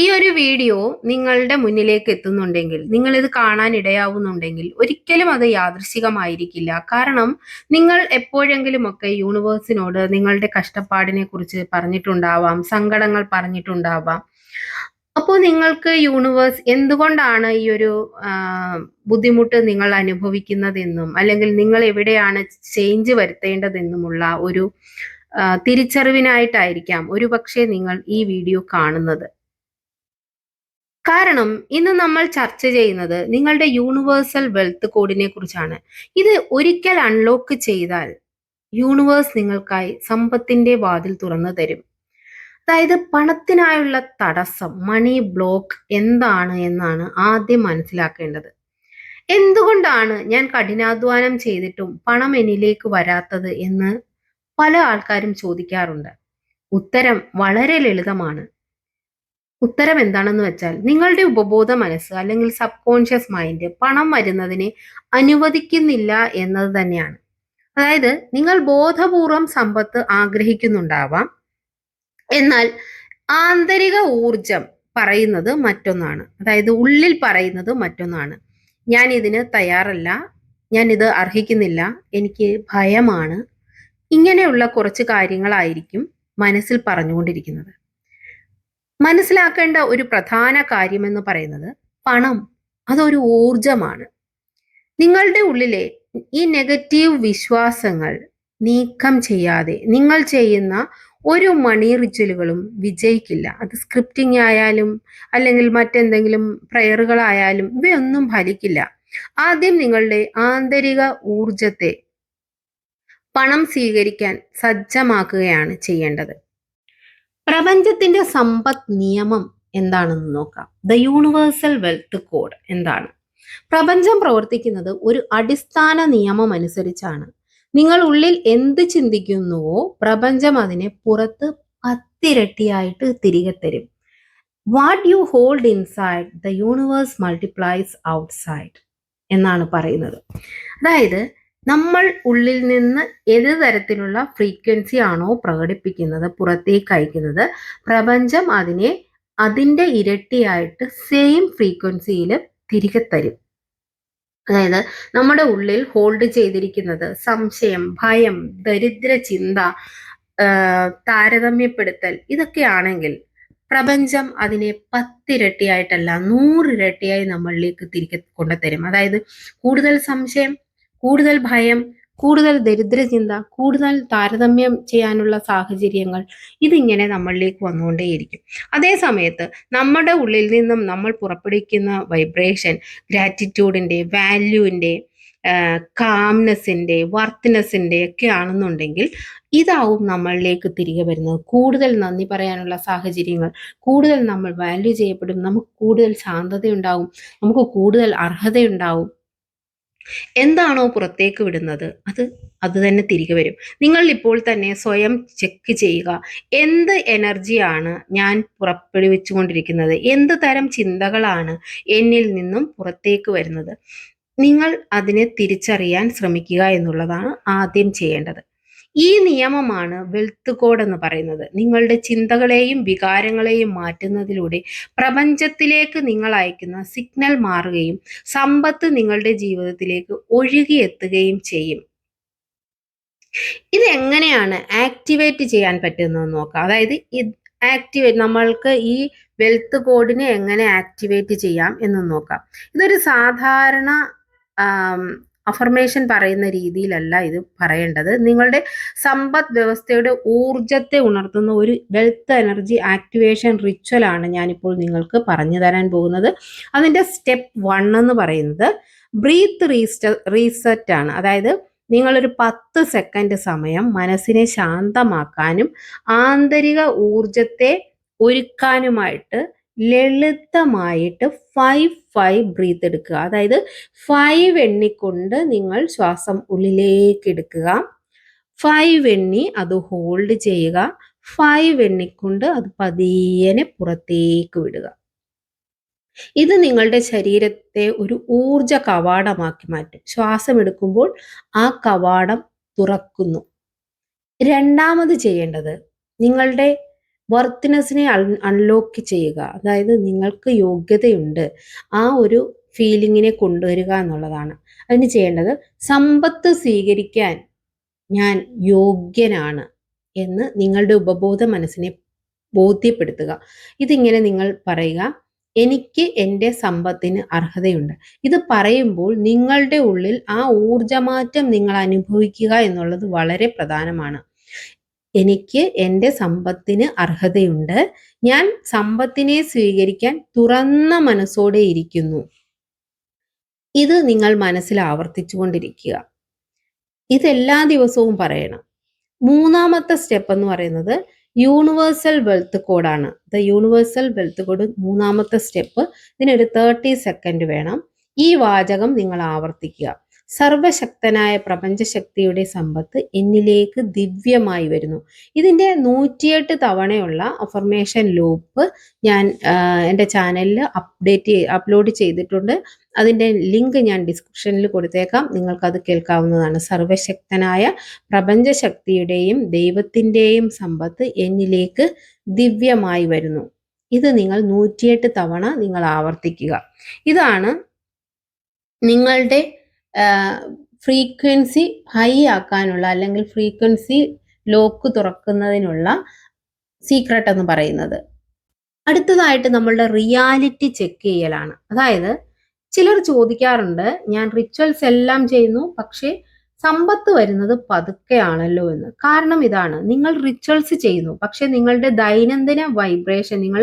ഈ ഒരു വീഡിയോ നിങ്ങളുടെ മുന്നിലേക്ക് എത്തുന്നുണ്ടെങ്കിൽ നിങ്ങൾ ഇത് കാണാൻ ഇടയാവുന്നുണ്ടെങ്കിൽ ഒരിക്കലും അത് യാദൃശികമായിരിക്കില്ല. കാരണം നിങ്ങൾ എപ്പോഴെങ്കിലും ഒക്കെ യൂണിവേഴ്സിനോട് നിങ്ങളുടെ കഷ്ടപ്പാടിനെ കുറിച്ച് പറഞ്ഞിട്ടുണ്ടാവാം സങ്കടങ്ങൾ പറഞ്ഞിട്ടുണ്ടാവാം. അപ്പോൾ നിങ്ങൾക്ക് യൂണിവേഴ്സ് എന്തുകൊണ്ടാണ് ഈ ഒരു ബുദ്ധിമുട്ട് നിങ്ങൾ അനുഭവിക്കുന്നതെന്നും അല്ലെങ്കിൽ നിങ്ങൾ എവിടെയാണ് ചേഞ്ച് വരുത്തേണ്ടതെന്നുമുള്ള ഒരു തിരിച്ചറിവിനായിട്ടായിരിക്കാം ഒരുപക്ഷെ നിങ്ങൾ ഈ വീഡിയോ കാണുന്നത്. കാരണം ഇന്ന് നമ്മൾ ചർച്ച ചെയ്യുന്നത് നിങ്ങളുടെ യൂണിവേഴ്സൽ വെൽത്ത് കോഡിനെ കുറിച്ചാണ്. ഇത് ഒരിക്കൽ അൺലോക്ക് ചെയ്താൽ യൂണിവേഴ്സ് നിങ്ങൾക്കായി സമ്പത്തിന്റെ വാതിൽ തുറന്നു തരും. അതായത് പണത്തിനായുള്ള തടസ്സം മണി ബ്ലോക്ക് എന്താണ് എന്നാണ് ആദ്യം മനസ്സിലാക്കേണ്ടത്. എന്തുകൊണ്ടാണ് ഞാൻ കഠിനാധ്വാനം ചെയ്തിട്ടും പണം എന്നിലേക്ക് വരാത്തത് എന്ന് പല ആൾക്കാരും ചോദിക്കാറുണ്ട്. ഉത്തരം വളരെ ലളിതമാണ്. ഉത്തരം എന്താണെന്ന് വെച്ചാൽ നിങ്ങളുടെ ഉപബോധ മനസ്സ് അല്ലെങ്കിൽ സബ് കോൺഷ്യസ് മൈൻഡ് പണം വരുന്നതിനെ അനുവദിക്കുന്നില്ല എന്നത് തന്നെയാണ്. അതായത് നിങ്ങൾ ബോധപൂർവം സമ്പത്ത് ആഗ്രഹിക്കുന്നുണ്ടാവാം. എന്നാൽ ആന്തരിക ഊർജം പറയുന്നത് മറ്റൊന്നാണ്. അതായത് ഉള്ളിൽ പറയുന്നത് മറ്റൊന്നാണ്. ഞാൻ ഇതിന് തയ്യാറല്ല. ഞാൻ ഇത് അർഹിക്കുന്നില്ല. എനിക്ക് ഭയമാണ്. ഇങ്ങനെയുള്ള കുറച്ച് കാര്യങ്ങളായിരിക്കും മനസ്സിൽ പറഞ്ഞുകൊണ്ടിരിക്കുന്നത്. മനസ്സിലാക്കേണ്ട ഒരു പ്രധാന കാര്യമെന്ന് പറയുന്നത് പണം. അതൊരു ഊർജമാണ് നിങ്ങളുടെ ഉള്ളിലെ ഈ നെഗറ്റീവ് വിശ്വാസങ്ങൾ നീക്കം ചെയ്യാതെ നിങ്ങൾ ചെയ്യുന്ന ഒരു മണി റിച്വലുകളും വിജയിക്കില്ല. അത് സ്ക്രിപ്റ്റിംഗ് ആയാലും അല്ലെങ്കിൽ മറ്റെന്തെങ്കിലും പ്രയറുകളായാലും ഇവയൊന്നും ഫലിക്കില്ല. ആദ്യം നിങ്ങളുടെ ആന്തരിക ഊർജത്തെ പണം സ്വീകരിക്കാൻ സജ്ജമാക്കുകയാണ് ചെയ്യേണ്ടത്. പ്രപഞ്ചത്തിന്റെ സമ്പദ് നിയമം എന്താണെന്ന് നോക്കാം. ദ യൂണിവേഴ്സൽ വെൽത്ത് കോഡ് എന്താണ്? പ്രപഞ്ചം പ്രവർത്തിക്കുന്നത് ഒരു അടിസ്ഥാന നിയമം അനുസരിച്ചാണ്. നിങ്ങൾ ഉള്ളിൽ എന്ത് ചിന്തിക്കുന്നുവോ പ്രപഞ്ചം അതിനെ പുറത്ത് പത്തിരട്ടിയായിട്ട് തിരികെ തരും. What you hold inside the universe multiplies outside എന്നാണ് പറയുന്നത്. അതായത് നമ്മൾ ഉള്ളിൽ നിന്ന് ഏത് തരത്തിലുള്ള ഫ്രീക്വൻസി ആണോ പ്രകടിപ്പിക്കുന്നത് പുറത്തേക്ക് അയക്കുന്നത് പ്രപഞ്ചം അതിനെ അതിന്റെ ഇരട്ടിയായിട്ട് സെയിം ഫ്രീക്വൻസിയിൽ തിരികെ തരും. അതായത് നമ്മുടെ ഉള്ളിൽ ഹോൾഡ് ചെയ്തിരിക്കുന്നത് സംശയം ഭയം ദരിദ്ര ചിന്ത താരതമ്യപ്പെടുത്തൽ ഇതൊക്കെയാണെങ്കിൽ പ്രപഞ്ചം അതിനെ പത്തിരട്ടിയായിട്ടല്ല നൂറിരട്ടിയായി നമ്മളിലേക്ക് തിരികെ കൊണ്ടുതരും. അതായത് കൂടുതൽ സംശയം കൂടുതൽ ഭയം കൂടുതൽ ദരിദ്ര ചിന്ത കൂടുതൽ താരതമ്യം ചെയ്യാനുള്ള സാഹചര്യങ്ങൾ ഇതിങ്ങനെ നമ്മളിലേക്ക് വന്നുകൊണ്ടേയിരിക്കും. അതേ സമയത്ത് നമ്മുടെ ഉള്ളിൽ നിന്നും നമ്മൾ പുറപ്പെടുവിക്കുന്ന വൈബ്രേഷൻ ഗ്രാറ്റിറ്റ്യൂഡിന്റെ വാല്യൂവിന്റെ കാംനെസ്സിന്റെ വർത്തിനെസ്സിന്റെ ഒക്കെ ആണെന്നുണ്ടെങ്കിൽ ഇതാവും നമ്മളിലേക്ക് തിരികെ വരുന്നത്. കൂടുതൽ നന്ദി പറയാനുള്ള സാഹചര്യങ്ങൾ കൂടുതൽ നമ്മൾ വാല്യൂ ചെയ്യപ്പെടും നമുക്ക് കൂടുതൽ ശാന്തതയുണ്ടാവും നമുക്ക് കൂടുതൽ അർഹതയുണ്ടാവും. എന്താണോ പുറത്തേക്ക് വിടുന്നത്? അത് അത് തന്നെ തിരികെ വരും. നിങ്ങൾ ഇപ്പോൾ തന്നെ സ്വയം ചെക്ക് ചെയ്യുക. എന്ത് എനർജിയാണ് ഞാൻ പുറപ്പെടുവിച്ചുകൊണ്ടിരിക്കുന്നത്? എന്ത് തരം ചിന്തകളാണ് എന്നിൽ നിന്നും പുറത്തേക്ക് വരുന്നത്? നിങ്ങൾ അതിനെ തിരിച്ചറിയാൻ ശ്രമിക്കുക എന്നുള്ളതാണ് ആദ്യം ചെയ്യേണ്ടത്. ഈ നിയമമാണ് വെൽത്ത് കോഡ് എന്ന് പറയുന്നത്. നിങ്ങളുടെ ചിന്തകളെയും വികാരങ്ങളെയും മാറ്റുന്നതിലൂടെ പ്രപഞ്ചത്തിലേക്ക് നിങ്ങൾ അയക്കുന്ന സിഗ്നൽ മാറുകയും സമ്പത്ത് നിങ്ങളുടെ ജീവിതത്തിലേക്ക് ഒഴുകിയെത്തുകയും ചെയ്യും. ഇത് എങ്ങനെയാണ് ആക്ടിവേറ്റ് ചെയ്യാൻ പറ്റുന്നതെന്ന് നോക്കാം. അതായത് ആക്ടിവേറ്റ് നമ്മൾക്ക് ഈ വെൽത്ത് കോഡിനെ എങ്ങനെ ആക്ടിവേറ്റ് ചെയ്യാം എന്ന് നോക്കാം. ഇതൊരു സാധാരണ അഫർമേഷൻ പറയുന്ന രീതിയിലല്ല ഇത് പറയേണ്ടത്. നിങ്ങളുടെ സമ്പദ് വ്യവസ്ഥയുടെ ഊർജത്തെ ഉണർത്തുന്ന ഒരു വെൽത്ത് എനർജി ആക്ടിവേഷൻ റിച്വൽ ആണ് ഞാനിപ്പോൾ നിങ്ങൾക്ക് പറഞ്ഞു തരാൻ പോകുന്നത്. അതിന്റെ സ്റ്റെപ്പ് വൺ എന്ന് പറയുന്നത് ബ്രീത്ത് റീസ്റ്റ റീസെറ്റ് ആണ്. അതായത് നിങ്ങളൊരു പത്ത് സെക്കൻഡ് സമയം മനസ്സിനെ ശാന്തമാക്കാനും ആന്തരിക ഊർജത്തെ ഒരുക്കാനുമായിട്ട് ലളിതമായിട്ട് ഫൈവ് ഫൈവ് ബ്രീത്ത് എടുക്കുക. അതായത് ഫൈവ് എണ്ണിക്കൊണ്ട് നിങ്ങൾ ശ്വാസം ഉള്ളിലേക്ക് എടുക്കുക. ഫൈവ് എണ്ണി അത് ഹോൾഡ് ചെയ്യുക. ഫൈവ് എണ്ണിക്കൊണ്ട് അത് പതിയനെ പുറത്തേക്ക് വിടുക. ഇത് നിങ്ങളുടെ ശരീരത്തെ ഒരു ഊർജ കവാടമാക്കി മാറ്റും. ശ്വാസം എടുക്കുമ്പോൾ ആ കവാടം തുറക്കുന്നു. രണ്ടാമത് ചെയ്യേണ്ടത് നിങ്ങളുടെ വർത്തിനെസ്സിനെ അൺലോക്ക് ചെയ്യുക. അതായത് നിങ്ങൾക്ക് യോഗ്യതയുണ്ട്. ആ ഒരു ഫീലിങ്ങിനെ കൊണ്ടുവരിക എന്നുള്ളതാണ്. അതിന് ചെയ്യേണ്ടത് സമ്പത്ത് സ്വീകരിക്കാൻ ഞാൻ യോഗ്യനാണ് എന്ന് നിങ്ങളുടെ ഉപബോധ മനസ്സിനെ ബോധ്യപ്പെടുത്തുക. ഇതിങ്ങനെ നിങ്ങൾ പറയുക എനിക്ക് എന്റെ സമ്പത്തിന് അർഹതയുണ്ട്. ഇത് പറയുമ്പോൾ നിങ്ങളുടെ ഉള്ളിൽ ആ ഊർജമാറ്റം നിങ്ങൾ അനുഭവിക്കുക എന്നുള്ളത് വളരെ പ്രധാനമാണ്. എനിക്ക് എന്റെ സമ്പത്തിന് അർഹതയുണ്ട്. ഞാൻ സമ്പത്തിനെ സ്വീകരിക്കാൻ തുറന്ന മനസ്സോടെ ഇരിക്കുന്നു. ഇത് നിങ്ങൾ മനസ്സിൽ ആവർത്തിച്ചുകൊണ്ടിരിക്കുക. ഇതെല്ലാ ദിവസവും പറയണം. മൂന്നാമത്തെ സ്റ്റെപ്പ് എന്ന് പറയുന്നത് യൂണിവേഴ്സൽ വെൽത്ത് കോഡാണ് ദ യൂണിവേഴ്സൽ വെൽത്ത് കോഡ് മൂന്നാമത്തെ സ്റ്റെപ്പ് ഇതിനൊരു തേർട്ടി സെക്കൻഡ് വേണം. ഈ വാചകം നിങ്ങൾ ആവർത്തിക്കുക. സർവശക്തനായ പ്രപഞ്ചശക്തിയുടെ സമ്പത്ത് എന്നിലേക്ക് ദിവ്യമായി വരുന്നു. ഇതിന്റെ നൂറ്റിയെട്ട് തവണയുള്ള അഫർമേഷൻ ലൂപ്പ് ഞാൻ എന്റെ ചാനലിൽ അപ്ഡേറ്റ് അപ്ലോഡ് ചെയ്തിട്ടുണ്ട്. അതിന്റെ ലിങ്ക് ഞാൻ ഡിസ്ക്രിപ്ഷനിൽ കൊടുത്തേക്കാം. നിങ്ങൾക്കത് കേൾക്കാവുന്നതാണ്. സർവശക്തനായ പ്രപഞ്ചശക്തിയുടെയും ദൈവത്തിന്റെയും സമ്പത്ത് എന്നിലേക്ക് ദിവ്യമായി വരുന്നു. ഇത് നിങ്ങൾ നൂറ്റിയെട്ട് തവണ നിങ്ങൾ ആവർത്തിക്കുക. ഇതാണ് നിങ്ങളുടെ ഫ്രീക്വൻസി ഹൈ ആക്കാനുള്ള അല്ലെങ്കിൽ ഫ്രീക്വൻസി ലോക്ക് തുറക്കുന്നതിനുള്ള സീക്രട്ട് എന്ന് പറയുന്നത്. അടുത്തതായിട്ട് നമ്മളുടെ റിയാലിറ്റി ചെക്ക് ചെയ്യലാണ്. അതായത് ചിലർ ചോദിക്കാറുണ്ട് ഞാൻ റിച്വൽസ് എല്ലാം ചെയ്യുന്നു പക്ഷേ സമ്പത്ത് വരുന്നത് പതുക്കെയാണല്ലോ എന്ന്. കാരണം ഇതാണ് നിങ്ങൾ റിച്വൽസ് ചെയ്യുന്നു. പക്ഷെ നിങ്ങളുടെ ദൈനംദിന വൈബ്രേഷൻ നിങ്ങൾ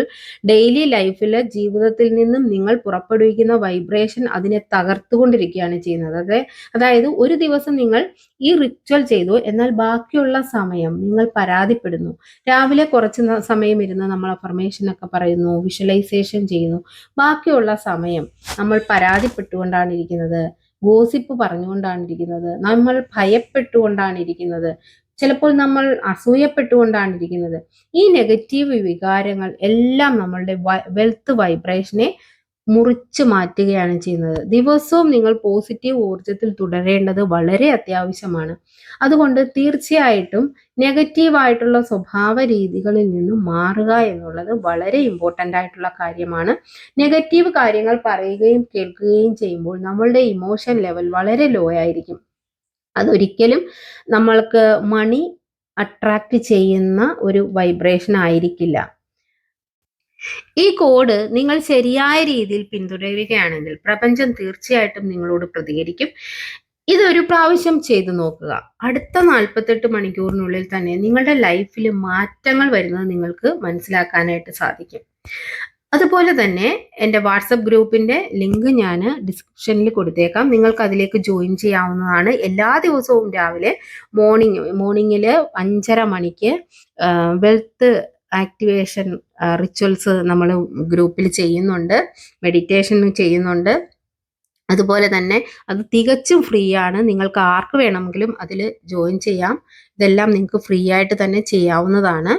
ഡെയിലി ലൈഫിലെ ജീവിതത്തിൽ നിന്നും നിങ്ങൾ പുറപ്പെടുവിക്കുന്ന വൈബ്രേഷൻ അതിനെ തകർത്തുകൊണ്ടിരിക്കുകയാണ് ചെയ്യുന്നത്. അതെ അതായത് ഒരു ദിവസം നിങ്ങൾ ഈ റിച്വൽ ചെയ്തു എന്നാൽ ബാക്കിയുള്ള സമയം നിങ്ങൾ പരാതിപ്പെടുന്നു. രാവിലെ കുറച്ച് സമയം ഇരുന്ന് നമ്മൾ അഫർമേഷൻ ഒക്കെ പറയുന്നു വിഷ്വലൈസേഷൻ ചെയ്യുന്നു. ബാക്കിയുള്ള സമയം നമ്മൾ പരാതിപ്പെട്ടുകൊണ്ടാണ് ഇരിക്കുന്നത്. ഗോസിപ്പ് പറഞ്ഞുകൊണ്ടാണ് ഇരിക്കുന്നത് നമ്മൾ ഭയപ്പെട്ടുകൊണ്ടാണ് ഇരിക്കുന്നത് ചിലപ്പോൾ നമ്മൾ അസൂയപ്പെട്ടുകൊണ്ടാണ് ഇരിക്കുന്നത് ഈ നെഗറ്റീവ് വികാരങ്ങൾ എല്ലാം നമ്മളുടെ വെൽത്ത് വൈബ്രേഷനെ മുറിച്ചു മാറ്റുകയാണ് ചെയ്യുന്നത്. ദിവസവും നിങ്ങൾ പോസിറ്റീവ് ഊർജത്തിൽ തുടരേണ്ടത് വളരെ അത്യാവശ്യമാണ്. അതുകൊണ്ട് തീർച്ചയായിട്ടും നെഗറ്റീവായിട്ടുള്ള സ്വഭാവ രീതികളിൽ നിന്നും മാറുക എന്നുള്ളത് വളരെ ഇമ്പോർട്ടന്റ് ആയിട്ടുള്ള കാര്യമാണ്. നെഗറ്റീവ് കാര്യങ്ങൾ പറയുകയും കേൾക്കുകയും ചെയ്യുമ്പോൾ നമ്മളുടെ ഇമോഷൻ ലെവൽ വളരെ ലോ ആയിരിക്കും. അതൊരിക്കലും നമ്മൾക്ക് മണി അട്രാക്റ്റ് ചെയ്യുന്ന ഒരു വൈബ്രേഷൻ ആയിരിക്കില്ല. ഈ കോഡ് നിങ്ങൾ ശരിയായ രീതിയിൽ പിന്തുടരുകയാണെങ്കിൽ പ്രപഞ്ചം തീർച്ചയായിട്ടും നിങ്ങളോട് പ്രതികരിക്കും. ഇതൊരു പ്രാവശ്യം ചെയ്തു നോക്കുക. അടുത്ത നാൽപ്പത്തെട്ട് മണിക്കൂറിനുള്ളിൽ തന്നെ നിങ്ങളുടെ ലൈഫിൽ മാറ്റങ്ങൾ വരുന്നത് നിങ്ങൾക്ക് മനസ്സിലാക്കാനായിട്ട് സാധിക്കും. അതുപോലെ തന്നെ എന്റെ വാട്സപ്പ് ഗ്രൂപ്പിന്റെ ലിങ്ക് ഞാൻ ഡിസ്ക്രിപ്ഷനിൽ കൊടുത്തേക്കാം. നിങ്ങൾക്ക് അതിലേക്ക് ജോയിൻ ചെയ്യാവുന്നതാണ്. എല്ലാ ദിവസവും രാവിലെ മോർണിംഗ് മോർണിംഗിൽ അഞ്ചര മണിക്ക് വെൽത്ത് ആക്ടിവേഷൻ റിച്വൽസ് നമ്മൾ ഗ്രൂപ്പിൽ ചെയ്യുന്നുണ്ട് മെഡിറ്റേഷൻ ചെയ്യുന്നുണ്ട്. അതുപോലെ തന്നെ അത് തികച്ചും ഫ്രീ ആണ് നിങ്ങൾക്ക് ആർക്ക് വേണമെങ്കിലും അതിൽ ജോയിൻ ചെയ്യാം. ഇതെല്ലാം നിങ്ങൾക്ക് ഫ്രീ ആയിട്ട് തന്നെ ചെയ്യാവുന്നതാണ്.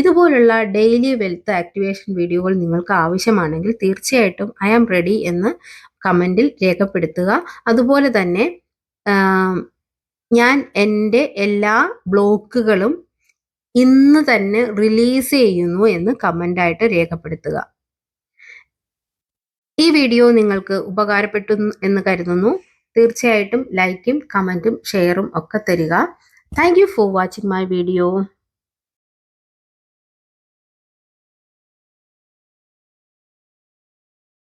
ഇതുപോലുള്ള ഡെയിലി വെൽത്ത് ആക്ടിവേഷൻ വീഡിയോകൾ നിങ്ങൾക്ക് ആവശ്യമാണെങ്കിൽ തീർച്ചയായിട്ടും ഐ ആം റെഡി എന്ന് കമന്റിൽ രേഖപ്പെടുത്തുക. അതുപോലെ തന്നെ ഞാൻ എന്റെ എല്ലാ ബ്ലോക്കുകളും ഇന്ന് തന്നെ റിലീസ് ചെയ്യുന്നു എന്ന് കമന്റായിട്ട് രേഖപ്പെടുത്തുക. ഈ വീഡിയോ നിങ്ങൾക്ക് ഉപകാരപ്പെട്ടു എന്ന് കരുതുന്നു. തീർച്ചയായിട്ടും ലൈക്കും കമന്റും ഷെയറും ഒക്കെ തരിക. Thank for watching my video